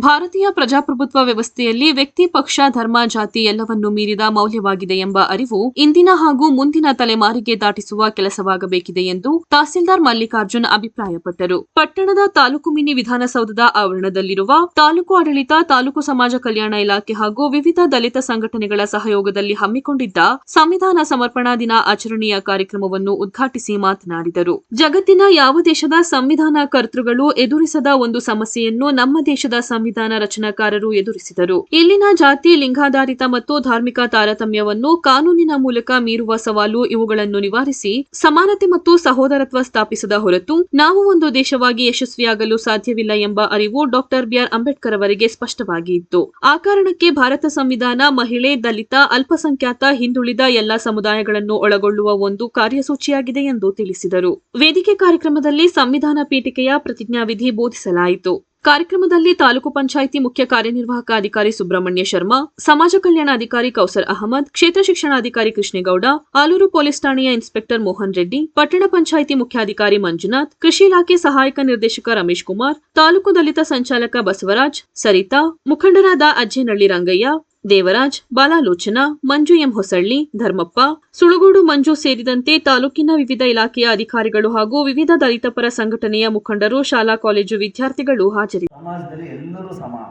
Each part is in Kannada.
ಭಾರತೀಯ ಪ್ರಜಾಪ್ರಭುತ್ವ ವ್ಯವಸ್ಥೆಯಲ್ಲಿ ವ್ಯಕ್ತಿ ಪಕ್ಷ, ಧರ್ಮ, ಜಾತಿ ಎಲ್ಲವನ್ನೂ ಮೀರಿದ ಮೌಲ್ಯವಾಗಿದೆ ಎಂಬ ಅರಿವು ಇಂದಿನ ಹಾಗೂ ಮುಂದಿನ ತಲೆಮಾರಿಗೆ ದಾಟಿಸುವ ಕೆಲಸವಾಗಬೇಕಿದೆ ಎಂದು ತಹಸೀಲ್ದಾರ್ ಮಲ್ಲಿಕಾರ್ಜುನ್ ಅಭಿಪ್ರಾಯಪಟ್ಟರು. ಪಟ್ಟಣದ ತಾಲೂಕು ಮಿನಿ ವಿಧಾನಸೌಧದ ಆವರಣದಲ್ಲಿರುವ ತಾಲೂಕು ಆಡಳಿತ, ತಾಲೂಕು ಸಮಾಜ ಕಲ್ಯಾಣ ಇಲಾಖೆ ಹಾಗೂ ವಿವಿಧ ದಲಿತ ಸಂಘಟನೆಗಳ ಸಹಯೋಗದಲ್ಲಿ ಹಮ್ಮಿಕೊಂಡಿದ್ದ ಸಂವಿಧಾನ ಸಮರ್ಪಣಾ ದಿನ ಆಚರಣೆಯ ಕಾರ್ಯಕ್ರಮವನ್ನು ಉದ್ಘಾಟಿಸಿ ಮಾತನಾಡಿದರು. ಜಗತ್ತಿನ ಯಾವ ದೇಶದ ಸಂವಿಧಾನ ಕರ್ತೃಗಳು ಎದುರಿಸದ ಒಂದು ಸಮಸ್ಯೆಯನ್ನು ನಮ್ಮ ದೇಶದ ಸಂವಿಧಾನ ರಚನಾಕಾರರು ಎದುರಿಸಿದರು. ಇಲ್ಲಿನ ಜಾತಿ, ಲಿಂಗಾಧಾರಿತ ಮತ್ತು ಧಾರ್ಮಿಕ ತಾರತಮ್ಯವನ್ನು ಕಾನೂನಿನ ಮೂಲಕ ಮೀರುವ ಸವಾಲು ಇವುಗಳನ್ನು ನಿವಾರಿಸಿ ಸಮಾನತೆ ಮತ್ತು ಸಹೋದರತ್ವ ಸ್ಥಾಪಿಸದ ಹೊರತು ನಾವು ಒಂದು ದೇಶವಾಗಿ ಯಶಸ್ವಿಯಾಗಲು ಸಾಧ್ಯವಿಲ್ಲ ಎಂಬ ಅರಿವು ಡಾಕ್ಟರ್ ಬಿಆರ್ ಅಂಬೇಡ್ಕರ್ ಅವರಿಗೆ ಸ್ಪಷ್ಟವಾಗಿ ಇತ್ತು. ಆ ಕಾರಣಕ್ಕೆ ಭಾರತ ಸಂವಿಧಾನ, ಮಹಿಳೆ, ದಲಿತ, ಅಲ್ಪಸಂಖ್ಯಾತ, ಹಿಂದುಳಿದ ಎಲ್ಲ ಸಮುದಾಯಗಳನ್ನು ಒಳಗೊಳ್ಳುವ ಒಂದು ಕಾರ್ಯಸೂಚಿಯಾಗಿದೆ ಎಂದು ತಿಳಿಸಿದರು. ವೇದಿಕೆ ಕಾರ್ಯಕ್ರಮದಲ್ಲಿ ಸಂವಿಧಾನ ಪೀಠಿಕೆಯ ಪ್ರತಿಜ್ಞಾವಿಧಿ ಬೋಧಿಸಲಾಯಿತು. ಕಾರ್ಯಕ್ರಮದಲ್ಲಿ ತಾಲೂಕು ಪಂಚಾಯಿತಿ ಮುಖ್ಯ ಕಾರ್ಯನಿರ್ವಾಹಕ ಅಧಿಕಾರಿ ಸುಬ್ರಹ್ಮಣ್ಯ ಶರ್ಮಾ, ಸಮಾಜ ಕಲ್ಯಾಣ ಅಧಿಕಾರಿ ಕೌಸರ್ ಅಹಮದ್, ಕ್ಷೇತ್ರ ಶಿಕ್ಷಣಾಧಿಕಾರಿ ಕೃಷ್ಣೇಗೌಡ, ಆಲೂರು ಪೊಲೀಸ್ ಠಾಣೆಯ ಇನ್ಸ್ಪೆಕ್ಟರ್ ಮೋಹನ್ ರೆಡ್ಡಿ, ಪಟ್ಟಣ ಪಂಚಾಯಿತಿ ಮುಖ್ಯಾಧಿಕಾರಿ ಮಂಜುನಾಥ್, ಕೃಷಿ ಇಲಾಖೆ ಸಹಾಯಕ ನಿರ್ದೇಶಕ ರಮೇಶ್ ಕುಮಾರ್, ತಾಲೂಕು ದಲಿತ ಸಂಚಾಲಕ ಬಸವರಾಜ್, ಸರಿತಾ, ಮುಖಂಡರಾದ ಅಜ್ಜೇನಳ್ಳಿ ರಂಗಯ್ಯ ದೇವರಾಜ್, ಬಾಲಾಲೋಚನ, ಮಂಜು ಎಂ ಹೊಸಳ್ಳಿ, ಧರ್ಮಪ್ಪ, ಸುಳುಗೋಡು ಮಂಜು ಸೇರಿದಂತೆ ತಾಲೂಕಿನ ವಿವಿಧ ಇಲಾಖೆಯ ಅಧಿಕಾರಿಗಳು ಹಾಗೂ ವಿವಿಧ ದಲಿತ ಪರ ಸಂಘಟನೆಯ ಮುಖಂಡರು, ಶಾಲಾ, ಕಾಲೇಜು ವಿದ್ಯಾರ್ಥಿಗಳು ಹಾಜರಿದ್ದರು ಸಮಾಜದಲ್ಲಿ ಎಲ್ಲರೂ ಸಮಾನ.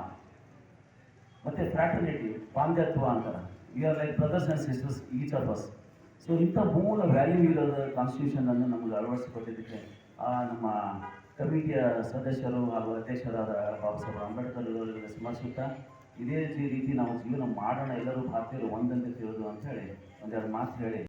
ಮತ್ತೆ ಅಳವಡಿಸಿಕೊಟ್ಟಿದ್ದಕ್ಕೆ ಕಮಿಟಿಯ ಸದಸ್ಯರು ಹಾಗೂ ಅಧ್ಯಕ್ಷರಾದ ಬಾಬಾ ಸಾಹೇಬ್ ಅಂಬೇಡ್ಕರ್ ಸ್ಮರಿಸುತ್ತಾ ಇದೇ ರೀತಿ ನಾವು ಜೀವನ ಮಾಡೋಣ ಎಲ್ಲರೂ ಭಾರತೀಯರು ಒಂದಂತೆ ತಿಳಿದು ಅಂತ ಹೇಳಿ ಒಂದೆರಡು ಮಾತು ಹೇಳಿ.